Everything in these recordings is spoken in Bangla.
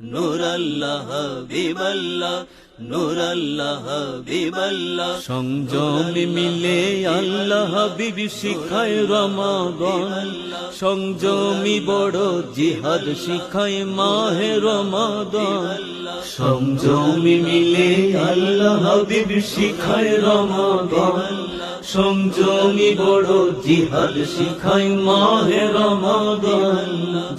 নূর আল্লাহ হাবিবাল্লাহ নূর আল্লাহ হাবিবাল্লাহ। সংযমে মিলে আল্লাহ বিবি শিখায় রমাদান। সংযমী বড় জিহাদ শিখায় মাহে রমাদান। সংযমী মিলে আল্লাহ বিবি শিখায় রমাদান। সংযমী বড় জিহাদ শিখায় মাহে রমাদান।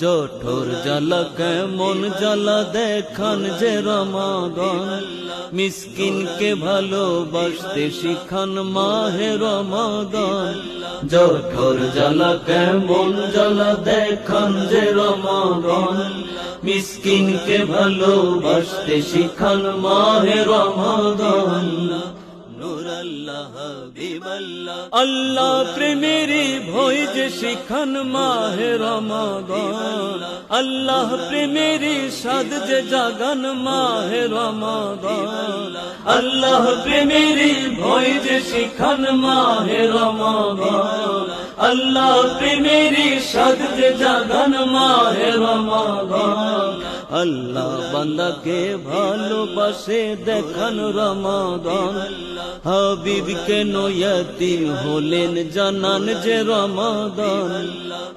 জঠর জ্বালা কেমন জ্বালা দেখান যে রমাদান। মিসকিনকে ভালোবাসতে শিখান মাহের রমাদান। জঠর জ্বালা, কেমন জ্বালা দেখান যে রমাদান। মিসকিনকে ভালোবাসতে শিখান মাহে রমাদান। নূর আল্লাহ প্রেমেরই ভয় যে শিখান মাহে রমাদান। আল্লাহ প্রেমেরই সাদ যে জাগান মাহে রমাদান। আল্লাহ প্রেমেরই ভয় যে শিখান মাহে রমাদান। আল্লাহ প্রেমেরই সাদ যে জাগান মাহে রমাদান। আল্লাহ বান্দাকে ভালোবাসে দেখান রমাদান। হাবিবকে নয়াতিম হলেন জানান যে রমাদান।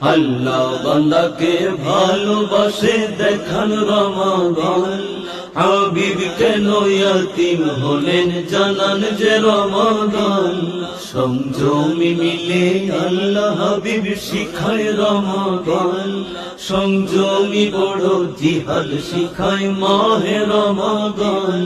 আল্লাহ বান্দাকে ভালোবাসে দেখান রমাদান। হাবিবকে নয়াতিম হলেন জানান যে রমাদান। সংযমী মিলে আল্লাহ হাবিব শিখায় রমাদান। সংযমী বড় জিহাদ শিখায় মাহে রমাদান।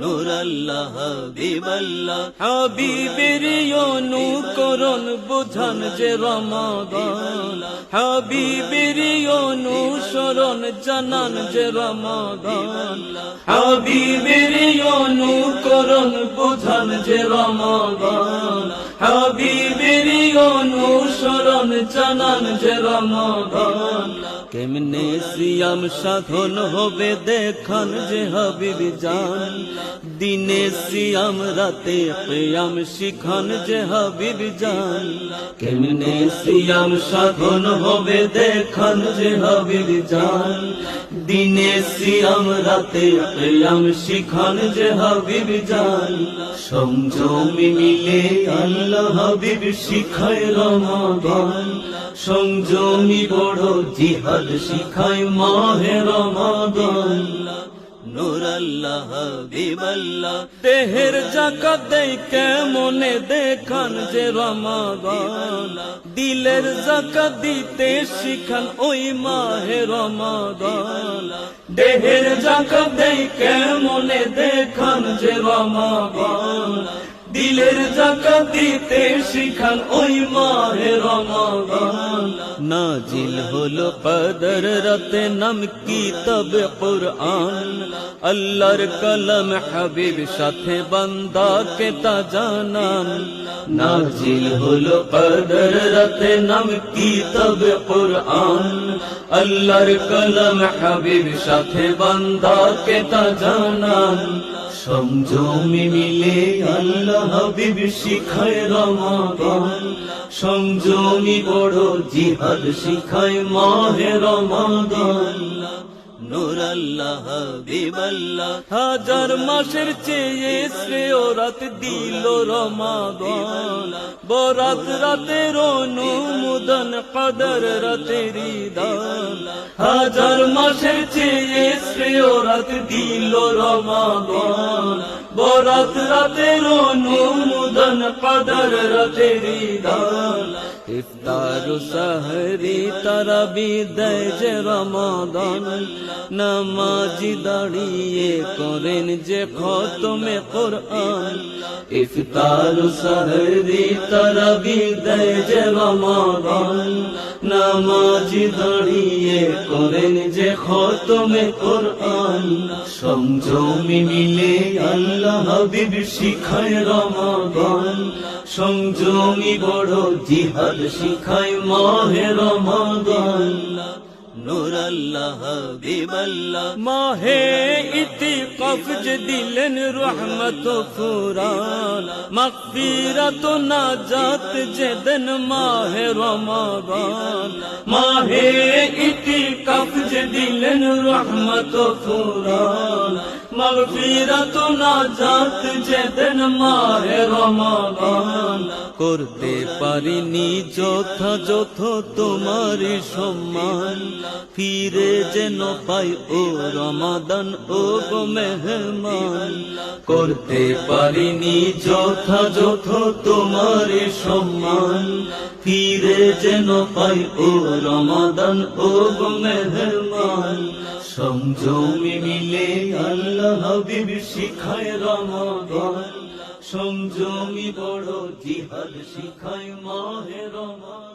নূর আল্লাহ হাবিবাল্লাহ। হাবিবের অনুকরণ বোঝান যে রমাদান। হাবিবের অনুসরণ জানান যে রমাদান। হাবিবের অনুকরণ বোঝান যে রমাদান। হাবিবের অনুসরণ জানান যে রমাদান। কেমনে সিয়াম সাধন হবে দেখান যে হাবিব জান। দিনে সিয়াম, রাতে কিয়াম শিখান যে হাবিব জান। কেমনে সিয়াম সাধন হবে দেখান যে হাবিব জান। দিনে সিয়াম, রাতে কিয়াম শিখান যে হাবিব জান। সংযমী মিলে আল্লাহ হাবিব শিখায় রমাদান। সংযমী বড় জিহাদ শিখায় মাহে রমাদান নূর আল্লাহ হাবিবাল্লাহ। দেহের জাকাত দেয় কেমনে দেখান যে রমাদান দিলের জাকাত দিতে শিখান ওই মাহে রমাদান দেহের জাকাত দেয় কেমনে দেখান যে রমাদান দিলের জাকাত দিতে শিখান ওই মাহে রমাদান। নাজিল হলো কদর রাতে নাম কি তবে কুরআন। আল্লাহর কলম হাবিব সাথে বান্দাকে তা জানান। নাজিল হলো কদর রাতে নাম কি তবে কুরআন। আল্লাহর কলম হাবিব সাথে বান্দাকে তা জানান। সংযমী মিলে আল্লাহ হাবিব শিখায় রমাদান সংযমী বড় জিহাদ শিখায় মাহে রমাদান নূর আল্লাহ হাবিবাল্লাহ হাজার মাসের চেয়ে শ্রেয় রাত দিল রমাদান। বরাত রাতের অনুমোদন কদর রাতের দান হাজার মাসের চেয়ে শ্রেয় রাত দিল রমাদান। বরাত রাতের অনুমোদন, কদর রাতের দান ইফতার সাহরি তারা বিদায় যে রমাদান। নামাজি দাঁড়িয়ে করেন যে খতমে কোরআন। ইফতার সাহরি তারা বিদায় যে রমাদান। নামাজি দাঁড়িয়ে করেন যে খতমে কোরআন। সংযমী মিলে আল্লাহ হাবিব শিখায় রমাদান। সংযমী বড় জিহাদ শিখায় মাহে রমাদান। নূর আল্লাহ হাবিব আল্লাহ মাহে ইতি কফজ দিলেন রহমত ফুরান। মাগফিরাত নাজাত যেদন মাহে রমাদান। মাহে ইতি কফজ দিলেন রহমত ফুরান। মগফিরত নাজাত যেদন রমাদান। করতে পারিনি যথাযথ তোমার সম্মান। ফিরে যেন পাই ও রমাদান, ও মেহমান। করতে পারিনি যথাযথ তোমার সম্মান। ফিরে যেন পাই ও রমাদান, ও মেহমান। সংযমী মিলে আল্লাহ হাবিব শিখায় রমাদান সংযমী বড় জিহাদ শিখায় মাহে রমাদান